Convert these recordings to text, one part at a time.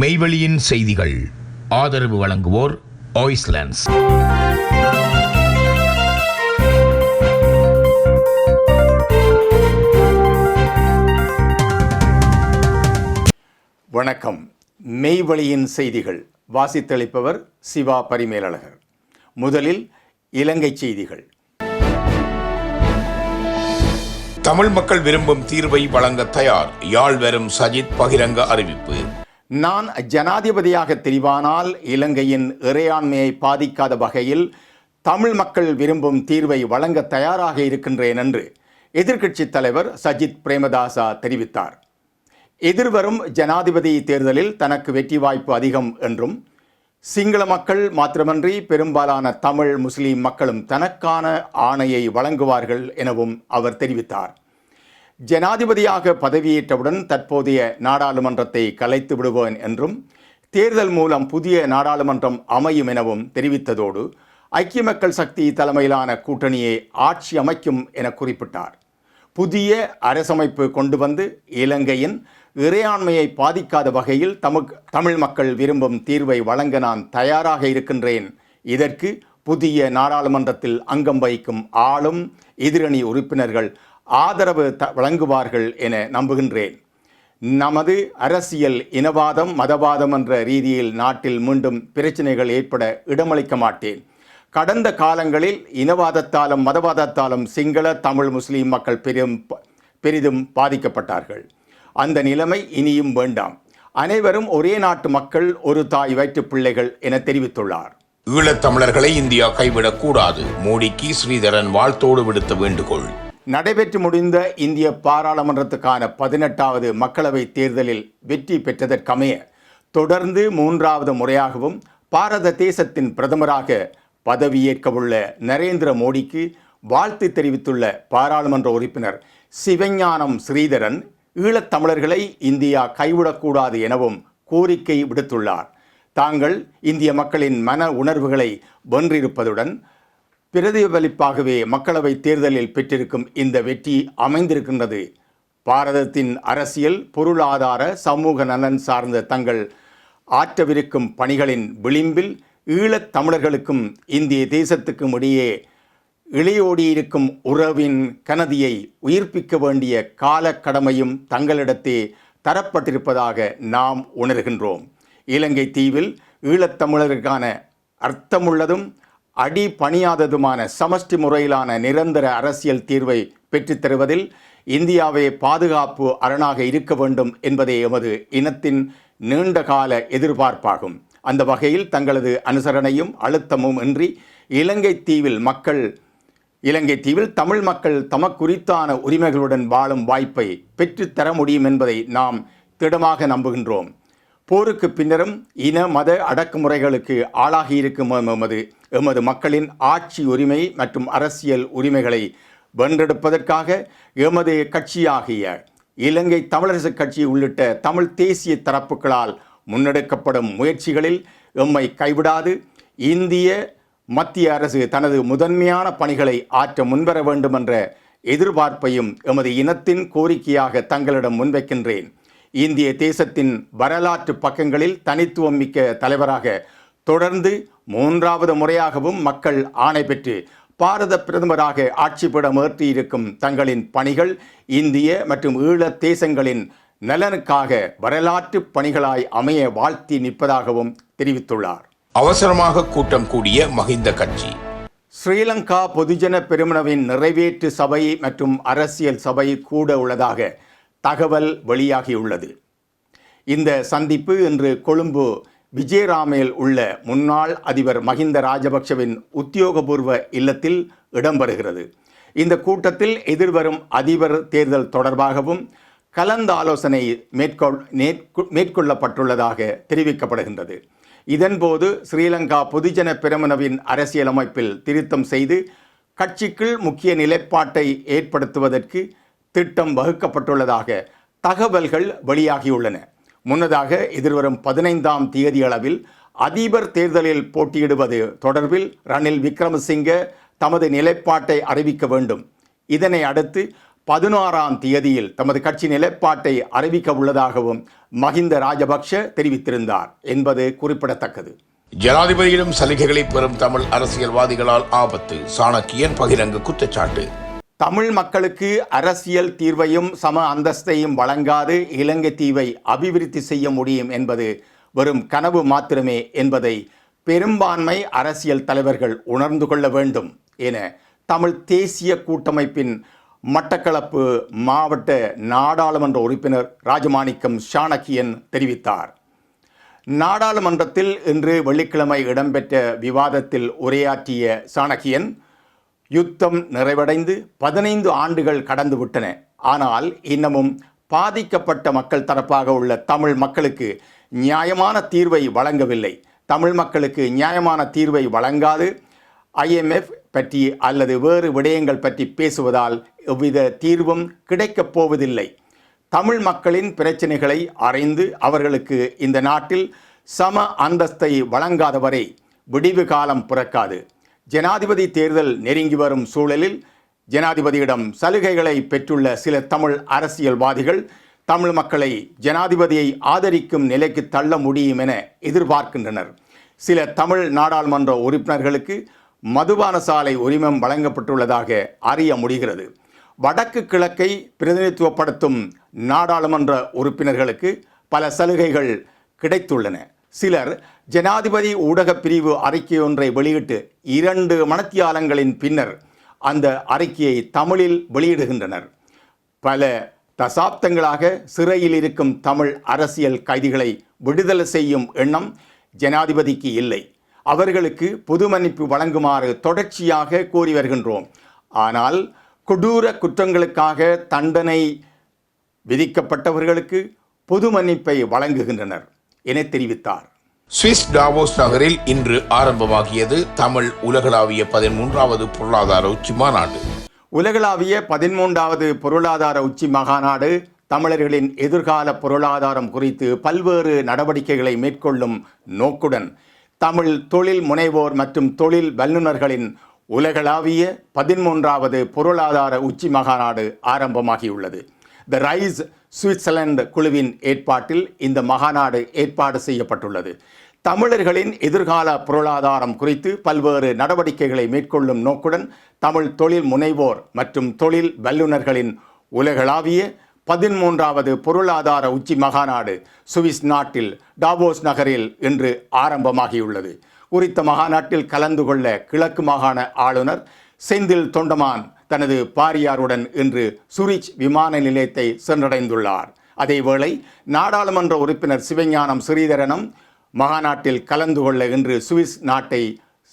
மெய்வெளியின் செய்திகள். ஆதரவு வழங்குவோர் ஆய்ஸ்லாண்ட்ஸ் வணக்கம். மெய்வழியின் செய்திகள். வாசித்தளிப்பவர் சிவா பரிமேலழகர். முதலில் இலங்கை செய்திகள். தமிழ் மக்கள் விரும்பும் தீர்வை வழங்க தயார். யாழ் வரும் சஜித் பகிரங்க அறிவிப்பு. நான் ஜனாதிபதியாக தெரிவானால் இலங்கையின் இறையாண்மையை பாதிக்காத வகையில் தமிழ் மக்கள் விரும்பும் தீர்வை வழங்க தயாராக இருக்கின்றேன் என்று எதிர்க்கட்சித் தலைவர் சஜித் பிரேமதாசா தெரிவித்தார். எதிர்வரும் ஜனாதிபதி தேர்தலில் தனக்கு வெற்றி வாய்ப்பு அதிகம் என்றும் சிங்கள மக்கள் மாத்திரமன்றி பெரும்பாலான தமிழ் முஸ்லீம் மக்களும் தனக்கான ஆணையை வழங்குவார்கள் எனவும் அவர் தெரிவித்தார். ஜனாதிபதியாக பதவியேற்றவுடன் தற்போதைய நாடாளுமன்றத்தை கலைத்து விடுவேன் என்றும் தேர்தல் மூலம் புதிய நாடாளுமன்றம் அமையும் எனவும் தெரிவித்ததோடு ஐக்கிய மக்கள் சக்தி தலைமையிலான கூட்டணியை ஆட்சி அமைக்கும் என குறிப்பிட்டார். புதிய அரசமைப்பு கொண்டு வந்து இலங்கையின் இறையாண்மையை பாதிக்காத வகையில் தமக்கு தமிழ் மக்கள் விரும்பும் தீர்வை வழங்க நான் தயாராக இருக்கின்றேன். இதற்கு புதிய நாடாளுமன்றத்தில் அங்கம் வகிக்கும் ஆளும் எதிரணி உறுப்பினர்கள் ஆதரவு த வழங்குவார்கள் என நம்புகின்றேன். நமது அரசியல் இனவாதம் மதவாதம் என்ற ரீதியில் நாட்டில் மீண்டும் பிரச்சனைகள் ஏற்பட இடமளிக்க மாட்டேன். கடந்த காலங்களில் இனவாதத்தாலும் மதவாதத்தாலும் சிங்கள தமிழ் முஸ்லீம் மக்கள் பெரும் பெரிதும் பாதிக்கப்பட்டார்கள். அந்த நிலைமை இனியும் வேண்டாம். அனைவரும் ஒரே நாட்டு மக்கள் ஒரு தாய் வயிற்று பிள்ளைகள் என தெரிவித்துள்ளார். ஈழத்தமிழர்களை இந்தியா கைவிடக்கூடாது. மோடிக்கு ஸ்ரீதரன் வாழ்த்தோடு விடுத்த வேண்டுகோள். நடைபெற்று முடிந்த இந்திய பாராளுமன்றத்துக்கான பதினெட்டாவது மக்களவை தேர்தலில் வெற்றி பெற்றதற்கமைய தொடர்ந்து மூன்றாவது முறையாகவும் பாரத தேசத்தின் பிரதமராக பதவியேற்கவுள்ள நரேந்திர மோடிக்கு வாழ்த்து தெரிவித்துள்ள பாராளுமன்ற உறுப்பினர் சிவஞானம் ஸ்ரீதரன் ஈழத்தமிழர்களை இந்தியா கைவிடக்கூடாது எனவும் கோரிக்கை விடுத்துள்ளார். தாங்கள் இந்திய மக்களின் மன உணர்வுகளை வென்றிருப்பதுடன் பிரதிபலிப்பாகவே மக்களவை தேர்தலில் பெற்றிருக்கும் இந்த வெற்றி அமைந்திருக்கின்றது. பாரதத்தின் அரசியல் பொருளாதார சமூக நலன் சார்ந்த தங்கள் ஆற்றவிருக்கும் பணிகளின் விளிம்பில் ஈழத் தமிழர்களுக்கும் இந்திய தேசத்துக்கும் இடையே இளையோடியிருக்கும் உறவின் கனதியை உயிர்ப்பிக்க வேண்டிய கால கடமையும் தங்களிடத்தே தரப்பட்டிருப்பதாக நாம் உணர்கின்றோம். இலங்கை தீவில் ஈழத்தமிழருக்கான அர்த்தமுள்ளதும் அடி பணியாததுமான சமஷ்டி முறையிலான நிரந்தர அரசியல் தீர்வை பெற்றுத்தருவதில் இந்தியாவே பாதுகாப்பு அரணாக இருக்க வேண்டும் என்பதே எமது இனத்தின் நீண்டகால எதிர்பார்ப்பாகும். அந்த வகையில் தங்களது அனுசரணையும் அழுத்தமும் இன்றி இலங்கை தீவில் மக்கள் இலங்கை தீவில் தமிழ் மக்கள் தமக்குறித்தான உரிமைகளுடன் வாழும் வாய்ப்பை பெற்றுத்தர முடியும் என்பதை நாம் திடமாக நம்புகின்றோம். போருக்கு பின்னரும் இன மத அடக்குமுறைகளுக்கு ஆளாகியிருக்கும் எமது எமது மக்களின் ஆட்சி உரிமை மற்றும் அரசியல் உரிமைகளை வென்றெடுப்பதற்காக எமது கட்சியாகிய இலங்கை தமிழரசு கட்சி உள்ளிட்ட தமிழ் தேசிய தரப்புகளால் முன்னெடுக்கப்படும் முயற்சிகளில் எம்மை கைவிடாது இந்திய மத்திய அரசு தனது முதன்மையான பணிகளை ஆற்ற முன்வர வேண்டும் என்ற எதிர்பார்ப்பையும் எமது இனத்தின் கோரிக்கையாக தங்களிடம் முன்வைக்கின்றேன். இந்திய தேசத்தின் வரலாற்று பக்கங்களில் தனித்துவம் மிக்க தலைவராக தொடர்ந்து மூன்றாவது முறையாகவும் மக்கள் ஆணை பெற்று பாரத பிரதமராக ஆட்சிப்பிடம் ஏற்றியிருக்கும் தங்களின் பணிகள் இந்திய மற்றும் ஈழத் தேசங்களின் நலனுக்காக வரலாற்று பணிகளாய் அமைய வாழ்த்தி நிற்பதாகவும் தெரிவித்துள்ளார். அவசரமாக கூட்டம் கூடிய மஹிந்த கட்சி. ஸ்ரீலங்கா பொதுஜன பெருமனவின் நிறைவேற்று சபை மற்றும் அரசியல் சபை கூட உள்ளதாக தகவல் வெளியாகியுள்ளது. இந்த சந்திப்பு இன்று கொழும்பு விஜயராமேல் உள்ள முன்னாள் அதிபர் மஹிந்த ராஜபக்ஷவின் உத்தியோகபூர்வ இல்லத்தில் இடம்பெறுகிறது. இந்த கூட்டத்தில் எதிர்வரும் அதிபர் தேர்தல் தொடர்பாகவும் கலந்தாலோசனை மேற்கொள் மேற்கொள்ளப்பட்டுள்ளதாக தெரிவிக்கப்படுகின்றது. இதன்போது ஸ்ரீலங்கா பொதுஜன பிரமணவின் அரசியலமைப்பில் திருத்தம் செய்து கட்சிக்குள் முக்கிய நிலைப்பாட்டை ஏற்படுத்துவதற்கு திட்டம் வகுக்கப்பட்டுள்ளதாக தகவல்கள் வெளியாகியுள்ளன. முன்னதாக எதிர்வரும் பதினைந்தாம் தேதி அளவில் அதிபர் தேர்தலில் போட்டியிடுவது தொடர்பில் ரணில் விக்ரமசிங்க தமது நிலைப்பாட்டை அறிவிக்க வேண்டும். இதனை அடுத்து பதினாறாம் தேதியில் தமது கட்சி நிலைப்பாட்டை அறிவிக்க உள்ளதாகவும் மஹிந்த ராஜபக்ஷ தெரிவித்திருந்தார் என்பது குறிப்பிடத்தக்கது. ஜனாதிபதியிடம் சலுகைகளை பெறும் தமிழ் அரசியல்வாதிகளால் ஆபத்து. சாணக்கியன் பகிரங்க குற்றச்சாட்டு. தமிழ் மக்களுக்கு அரசியல் தீர்வையும் சம அந்தஸ்தையும் வழங்காது இலங்கை தீவை அபிவிருத்தி செய்ய முடியும் என்பது வெறும் கனவு மாத்திரமே என்பதை பெரும்பான்மை அரசியல் தலைவர்கள் உணர்ந்து கொள்ள வேண்டும் என தமிழ் தேசிய கூட்டமைப்பின் மட்டக்களப்பு மாவட்ட நாடாளுமன்ற உறுப்பினர் ராஜமாணிக்கம் சாணக்கியன் தெரிவித்தார். நாடாளுமன்றத்தில் இன்று வெள்ளிக்கிழமை இடம்பெற்ற விவாதத்தில் உரையாற்றிய சாணக்கியன் யுத்தம் நிறைவடைந்து பதினைந்து ஆண்டுகள் கடந்துவிட்டன ஆனால் இன்னமும் பாதிக்கப்பட்ட மக்கள் தரப்பாக உள்ள தமிழ் மக்களுக்கு நியாயமான தீர்வை வழங்கவில்லை. தமிழ் மக்களுக்கு நியாயமான தீர்வை வழங்காது. ஐஎம்எஃப் பற்றி அல்லது வேறு விடயங்கள் பற்றி பேசுவதால் எவ்வித தீர்வும் கிடைக்கப் போவதில்லை. தமிழ் மக்களின் பிரச்சனைகளை அறிந்து அவர்களுக்கு இந்த நாட்டில் சம அந்தஸ்தை வழங்காதவரை விடிவு காலம் பிறக்காது. ஜனாதிபதி தேர்தல் நெருங்கி வரும் சூழலில் ஜனாதிபதியிடம் சலுகைகளை பெற்றுள்ள சில தமிழ் அரசியல்வாதிகள் தமிழ் மக்களை ஜனாதிபதியை ஆதரிக்கும் நிலைக்கு தள்ள முடியும் என எதிர்பார்க்கின்றனர். சில தமிழ் நாடாளுமன்ற உறுப்பினர்களுக்கு மதுபான சாலை உரிமம் வழங்கப்பட்டுள்ளதாக அறிய முடிகிறது. வடக்கு கிழக்கை பிரதிநிதித்துவப்படுத்தும் நாடாளுமன்ற உறுப்பினர்களுக்கு பல சலுகைகள் கிடைத்துள்ளன. சிலர் ஜனாதிபதி ஊடகப் பிரிவு அறிக்கை ஒன்றை வெளியிட்டு இரண்டு மணத்தியாலங்களின் பின்னர் அந்த அறிக்கையை தமிழில் வெளியிடுகின்றனர். பல தசாப்தங்களாக சிறையில் இருக்கும் தமிழ் அரசியல் கைதிகளை விடுதலை செய்யும் எண்ணம் ஜனாதிபதிக்கு இல்லை. அவர்களுக்கு பொது மன்னிப்பு வழங்குமாறு தொடர்ச்சியாக கோரி வருகின்றோம். ஆனால் கொடூர குற்றங்களுக்காக தண்டனை விதிக்கப்பட்டவர்களுக்கு பொது மன்னிப்பை வழங்குகின்றனர் என தெரிவித்தார். சுவிஸ் டாவோஸ் நகரில் இன்று ஆரம்பமாகியது தமிழ் உலகளாவிய பதிமூன்றாவது பொருளாதார உச்சி மாநாடு. உலகளாவிய பதிமூன்றாவது பொருளாதார உச்சி மகாநாடு தமிழர்களின் எதிர்கால பொருளாதாரம் குறித்து பல்வேறு நடவடிக்கைகளை மேற்கொள்ளும் நோக்குடன் தமிழ் தொழில் முனைவோர் மற்றும் தொழில் வல்லுநர்களின் உலகளாவிய பதிமூன்றாவது பொருளாதார உச்சி மகாநாடு ஆரம்பமாகியுள்ளது. த ரைஸ் சுவிட்சர்லாந்து குழுவின் ஏற்பாட்டில் இந்த மகாநாடு ஏற்பாடு செய்யப்பட்டுள்ளது. தமிழர்களின் எதிர்கால பொருளாதாரம் குறித்து பல்வேறு நடவடிக்கைகளை மேற்கொள்ளும் நோக்குடன் தமிழ் தொழில் முனைவோர் மற்றும் தொழில் வல்லுநர்களின் உலகளாவிய பதிமூன்றாவது பொருளாதார உச்சி மகாநாடு சுவிஸ் நாட்டில் டாவோஸ் நகரில் இன்று ஆரம்பமாகியுள்ளது. குறித்த மகாநாட்டில் கலந்து கொள்ள கிழக்கு மாகாண ஆளுநர் செந்தில் தொண்டமான் தனது பாரியாருடன் இன்று சுரிச் விமான நிலையத்தை சென்றடைந்துள்ளார். அதேவேளை நாடாளுமன்ற உறுப்பினர் சிவஞானம் ஸ்ரீதரனும் மகாநாட்டில் கலந்து கொள்ள இன்று சுவிஸ் நாட்டை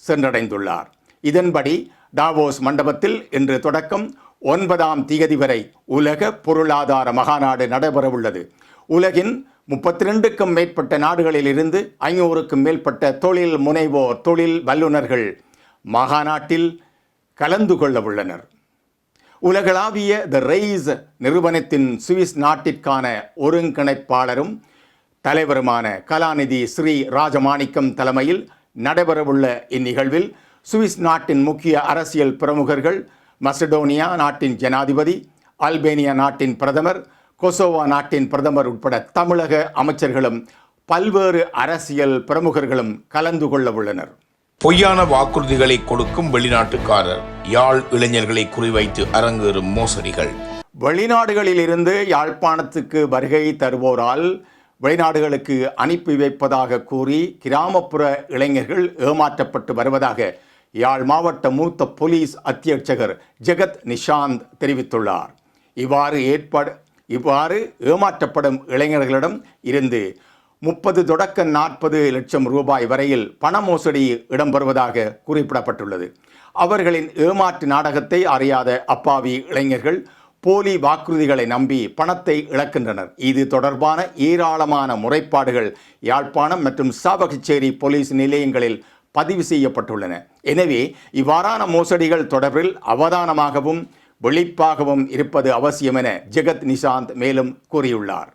சென்றடைந்துள்ளார். இதன்படி டாவோஸ் மண்டபத்தில் இன்று தொடக்கம் ஒன்பதாம் திகதி வரை உலக பொருளாதார மகாநாடு நடைபெறவுள்ளது. உலகின் முப்பத்தி ரெண்டுக்கும் மேற்பட்ட நாடுகளிலிருந்து ஐநூறுக்கும் மேற்பட்ட தொழில் முனைவோர் தொழில் வல்லுநர்கள் மகாநாட்டில் கலந்து கொள்ள உள்ளனர். உலகளாவிய த ரெய்ஸ் நிறுவனத்தின் சுவிஸ் நாட்டிற்கான ஒருங்கிணைப்பாளரும் தலைவருமான கலாநிதி ஸ்ரீ ராஜமாணிக்கம் தலைமையில் நடைபெறவுள்ள இந்நிகழ்வில் சுவிஸ் நாட்டின் முக்கிய அரசியல் பிரமுகர்கள் மசடோனியா நாட்டின் ஜனாதிபதி அல்பேனியா நாட்டின் பிரதமர் கொசோவா நாட்டின் பிரதமர் உட்பட தமிழக அமைச்சர்களும் பல்வேறு அரசியல் பிரமுகர்களும் கலந்து கொள்ள உள்ளனர் பொய்யான வாக்குறுதிகளை கொடுக்கும் வெளிநாட்டுக்காரர். யாழ் இளைஞர்களை குறிவைத்து அரங்கேறும் மோசடிகள். வெளிநாடுகளில் இருந்து யாழ்ப்பாணத்துக்கு வருகை தருவோரால் வெளிநாடுகளுக்கு அனுப்பி வைப்பதாக கூறி கிராமப்புற இளைஞர்கள் ஏமாற்றப்பட்டு வருவதாக யாழ் மாவட்ட மூத்த போலீஸ் அத்தியட்சகர் ஜெகத் நிஷாந்த் தெரிவித்துள்ளார். இவ்வாறு ஏற்பாடு இவ்வாறு ஏமாற்றப்படும் இளைஞர்களிடம் இருந்து முப்பது தொடக்க நாற்பது லட்சம் ரூபாய் வரையில் பண மோசடி இடம்பெறுவதாக குறிப்பிடப்பட்டுள்ளது. அவர்களின் ஏமாற்று நாடகத்தை அறியாத அப்பாவி இளைஞர்கள் போலி வாக்குறுதிகளை நம்பி பணத்தை இழக்கின்றனர். இது தொடர்பான ஏராளமான முறைப்பாடுகள் யாழ்ப்பாணம் மற்றும் சாவகச்சேரி போலீஸ் நிலையங்களில் பதிவு செய்யப்பட்டுள்ளன. எனவே இவ்வாறான மோசடிகள் தொடர்பில் அவதானமாகவும் வெளிப்பாகவும் இருப்பது அவசியம் என ஜெகத் நிஷாந்த் மேலும் கூறியுள்ளார்.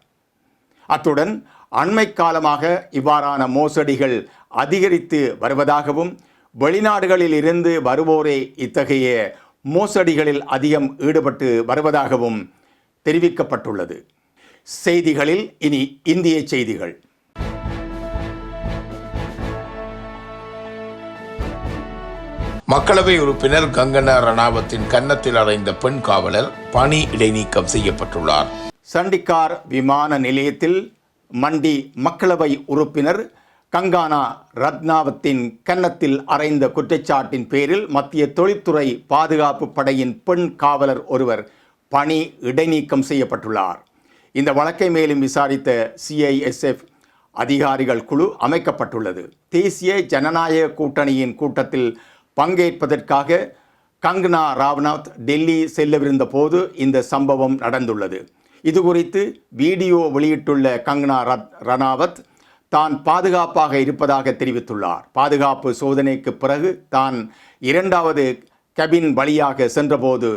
அத்துடன் அண்மை காலமாக இவ்வாறான மோசடிகள் அதிகரித்து வருவதாகவும் வெளிநாடுகளில் இருந்து வருவோரே இத்தகைய மோசடிகளில் அதிகம் ஈடுபட்டு வருவதாகவும் தெரிவிக்கப்பட்டுள்ளது. செய்திகளில் இனி இந்திய செய்திகள். மக்களவை உறுப்பினர் கங்கனா ரணாவத்தின் கன்னத்தில் அறைந்த பெண் காவலர் பணி இடைநீக்கம் செய்யப்பட்டுள்ளார். சண்டிகார் விமான நிலையத்தில் மண்டி மக்களவை உறுப்பினர் கங்கானா ரத்னாவத்தின் கன்னத்தில் அறைந்த குற்றச்சாட்டின் பேரில் மத்திய தொழில்துறை பாதுகாப்பு படையின் பெண் காவலர் ஒருவர் பணி இடைநீக்கம் செய்யப்பட்டுள்ளார். இந்த வழக்கை மேலும் விசாரித்த சிஐஎஸ்எஃப் அதிகாரிகள் குழு அமைக்கப்பட்டுள்ளது. தேசிய ஜனநாயக கூட்டணியின் கூட்டத்தில் பங்கேற்பதற்காக கங்கனா ராவ்நாத் டெல்லி செல்லவிருந்த போது இந்த சம்பவம் நடந்துள்ளது. இது குறித்து வீடியோ வெளியிட்டுள்ள கங்கனா ரத் ரணாவத் தான் பாதுகாப்பாக இருப்பதாக தெரிவித்துள்ளார். பாதுகாப்பு சோதனைக்கு பிறகு தான் இரண்டாவது கபின் வழியாக சென்றபோது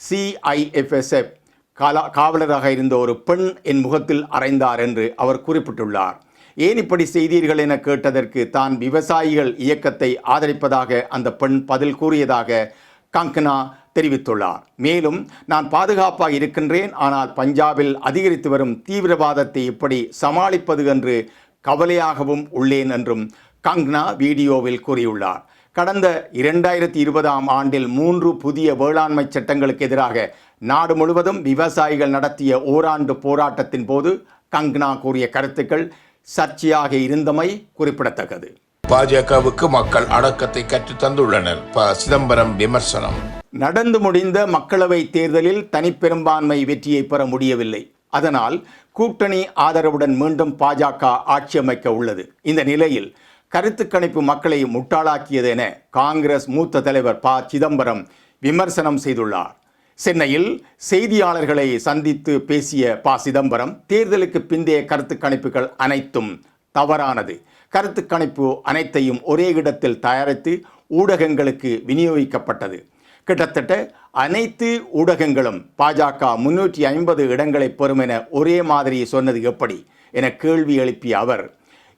சிஐஎஃப்எஸ்எஃப் காலா காவலராக இருந்த ஒரு பெண் என் முகத்தில் அறைந்தார் என்று அவர் குறிப்பிட்டுள்ளார். ஏன் இப்படி செய்தீர்கள் என கேட்டதற்கு தான் விவசாயிகள் இயக்கத்தை ஆதரிப்பதாக அந்த பெண் பதில் கூறியதாக கங்கனா தெரிவித்துள்ளார். மேலும் நான் பாதுகாப்பாக இருக்கின்றேன் ஆனால் பஞ்சாபில் அதிகரித்து வரும் தீவிரவாதத்தை எப்படி சமாளிப்பது என்று கவலையாகவும் உள்ளேன் என்றும் கங்னா வீடியோவில் கூறியுள்ளார். கடந்த இரண்டாயிரத்தி இருபதாம் ஆண்டில் மூன்று புதிய வேளாண்மை சட்டங்களுக்கு எதிராக நாடு முழுவதும் விவசாயிகள் நடத்திய ஓராண்டு போராட்டத்தின் போது கங்னா கூறிய கருத்துக்கள் சர்ச்சையாக இருந்தமை குறிப்பிடத்தக்கது. பாஜகவுக்கு மக்கள் அடக்கத்தை கற்றுத் தந்துள்ளனர் ப சிதம்பரம் விமர்சனம். நடந்து முடிந்த மக்களவை தேர்தலில் தனிப்பெரும்பான்மை வெற்றியை பெற முடியவில்லை. அதனால் கூட்டணி ஆதரவுடன் மீண்டும் பாஜக ஆட்சி அமைக்க உள்ளது. இந்த நிலையில் கருத்து கணிப்பு மக்களை முட்டாளாக்கியது என காங்கிரஸ் மூத்த தலைவர் ப. சிதம்பரம் விமர்சனம் செய்துள்ளார். சென்னையில் செய்தியாளர்களை சந்தித்து பேசிய ப. சிதம்பரம் தேர்தலுக்கு பிந்தைய கருத்து கணிப்புகள் அனைத்தும் தவறானது. கருத்து கணிப்பு அனைத்தையும் ஒரே இடத்தில் தயாரித்து ஊடகங்களுக்கு விநியோகிக்கப்பட்டது. கிட்டத்தட்ட அனைத்து ஊடகங்களும் பாஜக முன்னூற்றி ஐம்பது இடங்களை பெறும் என ஒரே மாதிரி சொன்னது எப்படி என கேள்வி எழுப்பிய அவர்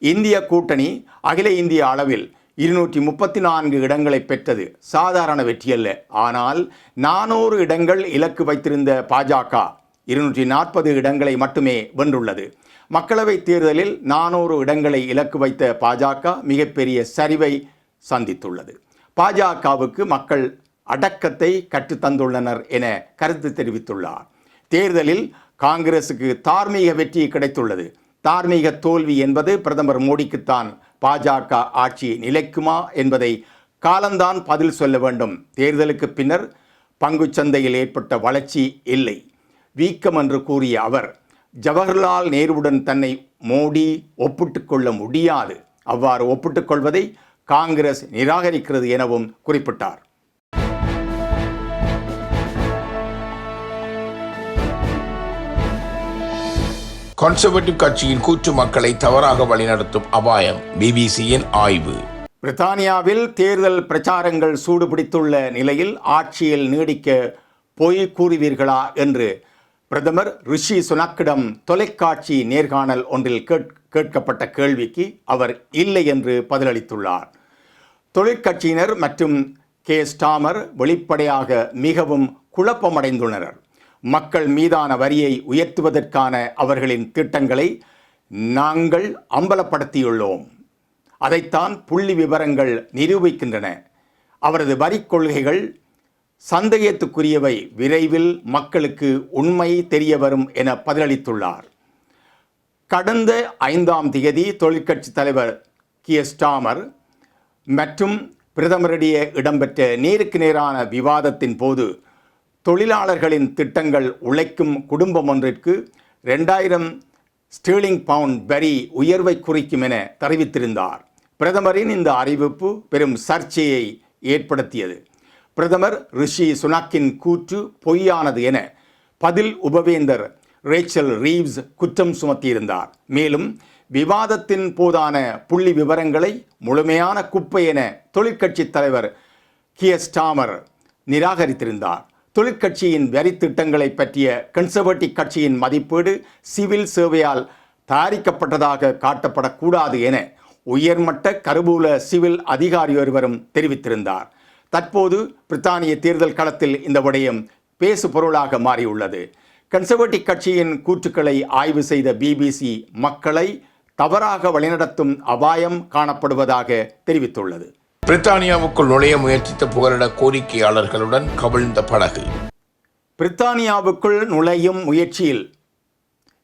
இந்திய கூட்டணி அகில இந்திய அளவில் இருநூற்றி முப்பத்தி நான்கு இடங்களை பெற்றது சாதாரண வெற்றியல்ல ஆனால் நானூறு இடங்கள் இலக்கு வைத்திருந்த பாஜக இருநூற்றி நாற்பது இடங்களை மட்டுமே வென்றுள்ளது. மக்களவைத் தேர்தலில் நானூறு இடங்களை இலக்கு வைத்த பாஜக மிகப்பெரிய சரிவை சந்தித்துள்ளது. பாஜகவுக்கு மக்கள் அடக்கத்தை கற்றுத்தந்துள்ளனர் என கருத்து தெரிவித்துள்ளார். தேர்தலில் காங்கிரசுக்கு தார்மீக வெற்றி கிடைத்துள்ளது. தார்மீக தோல்வி என்பது பிரதமர் மோடிக்குத்தான் பாஜக ஆட்சி நிலைக்குமா என்பதை காலந்தான் பதில் சொல்ல வேண்டும். தேர்தலுக்கு பின்னர் பங்குச்சந்தையில் ஏற்பட்ட வளர்ச்சி இல்லை. வீக்கம் என்று கூறிய அவர் ஜவஹர்லால் நேருவுடன் தன்னை மோடி ஒப்பிட்டு கொள்ள முடியாது. அவ்வாறு ஒப்பிட்டுக்கொள்வதை காங்கிரஸ் நிராகரிக்கிறது எனவும் குறிப்பிட்டார். கன்சர்வேட்டிவ் கட்சியின் கூற்று மக்களை தவறாக வழிநடத்தும் அபாயம். பிபிசியின் ஆய்வு. பிரித்தானியாவில் தேர்தல் பிரச்சாரங்கள் சூடுபிடித்துள்ள நிலையில் ஆட்சியில் நீடிக்க பொய் கூறுவீர்களா என்று பிரதமர் ரிஷி சுனக்கிடம் தொலைக்காட்சி நேர்காணல் ஒன்றில் கேட் கேட்கப்பட்ட கேள்விக்கு அவர் இல்லை என்று பதிலளித்துள்ளார். தொழிற்கட்சியினர் மற்றும் கே. ஸ்டாமர் வெளிப்படையாக மிகவும் குழப்பமடைந்துள்ளனர். மக்கள் மீதான வரியை உயர்த்துவதற்கான அவர்களின் திட்டங்களை நாங்கள் அம்பலப்படுத்தியுள்ளோம். அதைத்தான் புள்ளி விவரங்கள் நிரூபிக்கின்றன. அவரது வரிக் கொள்கைகள் சந்தேகத்துக்குரியவை. விரைவில் மக்களுக்கு உண்மை தெரிய வரும் என பதிலளித்துள்ளார். கடந்த ஐந்தாம் தேதி தொழிற்கட்சி தலைவர் கிய ஸ்டாமர் மற்றும் பிரதமரிடையே இடம்பெற்ற நேருக்கு நேரான விவாதத்தின் போது தொழிலாளர்களின் திட்டங்கள் உழைக்கும் குடும்பம் ஒன்றிற்கு ரெண்டாயிரம் ஸ்டீலிங் பவுண்ட் வரி உயர்வை குறிக்கும் என தெரிவித்திருந்தார். பிரதமரின் இந்த அறிவிப்பு பெரும் சர்ச்சையை ஏற்படுத்தியது. பிரதமர் ரிஷி சுனாக்கின் கூற்று பொய்யானது என பதில் உபவேந்தர் ரேச்சல் ரீவ்ஸ் குற்றம் சுமத்தியிருந்தார். மேலும் விவாதத்தின் போதான புள்ளி விவரங்களை முழுமையான குப்பை என தொழிற்கட்சி தலைவர் கியஸ்டாமர் நிராகரித்திருந்தார். தொழிற்கட்சியின் வரி திட்டங்களை பற்றிய கன்சர்வேட்டிவ் கட்சியின் மதிப்பீடு சிவில் சேவையால் தயாரிக்கப்பட்டதாக காட்டப்படக்கூடாது என உயர்மட்ட கருவூல சிவில் அதிகாரி ஒருவரும் தெரிவித்திருந்தார். தற்போது பிரித்தானிய தேர்தல் களத்தில் இந்த விடயம் பேசு பொருளாக மாறியுள்ளது. கன்சர்வேட்டிவ் கட்சியின் கூற்றுக்களை ஆய்வு செய்த பிபிசி மக்களை தவறாக வழிநடத்தும் அபாயம் காணப்படுவதாக தெரிவித்துள்ளது. பிரித்தானியாவுக்குள் நுழைய முயற்சித்த புகலிட கோரிக்கையாளர்களுடன் கவிழ்ந்த படகு. பிரித்தானியாவுக்குள் நுழையும் முயற்சியில்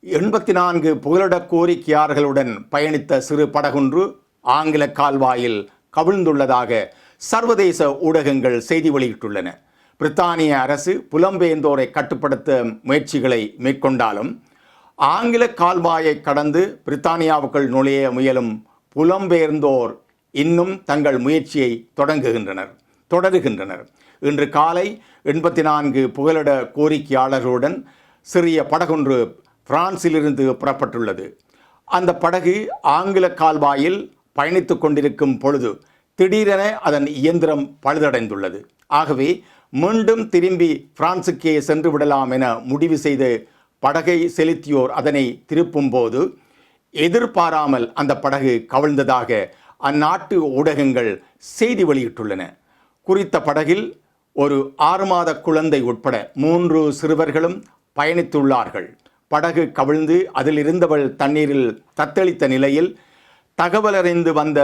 எண்பத்தி நான்கு புகலிட கோரிக்கையாளர்களுடன் பயணித்த சிறு படகொன்று ஆங்கில கால்வாயில் கவிழ்ந்துள்ளதாக சர்வதேச ஊடகங்கள் செய்தி வெளியிட்டுள்ளன. பிரித்தானிய அரசு புலம்பெயர்ந்தோரை கட்டுப்படுத்த முயற்சிகளை மேற்கொண்டாலும் ஆங்கில கால்வாயை கடந்து பிரித்தானியாவுக்குள் நுழைய முயலும் புலம்பெயர்ந்தோர் இன்னும் தங்கள் முயற்சியை தொடங்குகின்றனர் தொடருகின்றனர். இன்று காலை எண்பத்தி நான்கு புகலிட கோரிக்கையாளர்களுடன் சிறிய படகொன்று பிரான்சிலிருந்து புறப்பட்டுள்ளது. அந்த படகு ஆங்கில கால்வாயில் பயணித்து கொண்டிருக்கும் பொழுது திடீரென அதன் இயந்திரம் பழுதடைந்துள்ளது. ஆகவே மீண்டும் திரும்பி பிரான்சுக்கே சென்று விடலாம் என முடிவு செய்து படகை செலுத்தியோர் அதனை திருப்பும் போது எதிர்பாராமல் அந்த படகு கவிழ்ந்ததாக அந்நாட்டு ஊடகங்கள் செய்தி வெளியிட்டுள்ளன. குறித்த படகில் ஒரு ஆறு மாத குழந்தை உட்பட மூன்று சிறுவர்களும் பயணித்துள்ளார்கள். படகு கவிழ்ந்து அதில் இருந்தவள் தண்ணீரில் தத்தளித்த நிலையில் தகவலறிந்து வந்த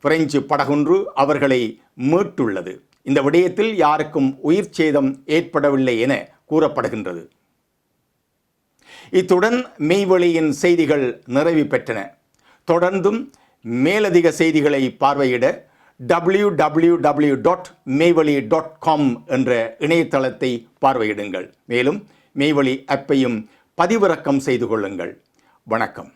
பிரெஞ்சு படகொன்று அவர்களை மீட்டுள்ளது. இந்த விடயத்தில் யாருக்கும் உயிர் சேதம் ஏற்படவில்லை என கூறப்படுகின்றது. இத்துடன் மெய்வெளியின் செய்திகள் நிறைவு பெற்றன. தொடர்ந்தும் மேலதிக செய்திகளை பார்வையிட W W W dot Meivazhi dot com என்ற இணையதளத்தை பார்வையிடுங்கள். மேலும் மெய்வழி ஆப்பையும் பதிவிறக்கம் செய்து கொள்ளுங்கள். வணக்கம்.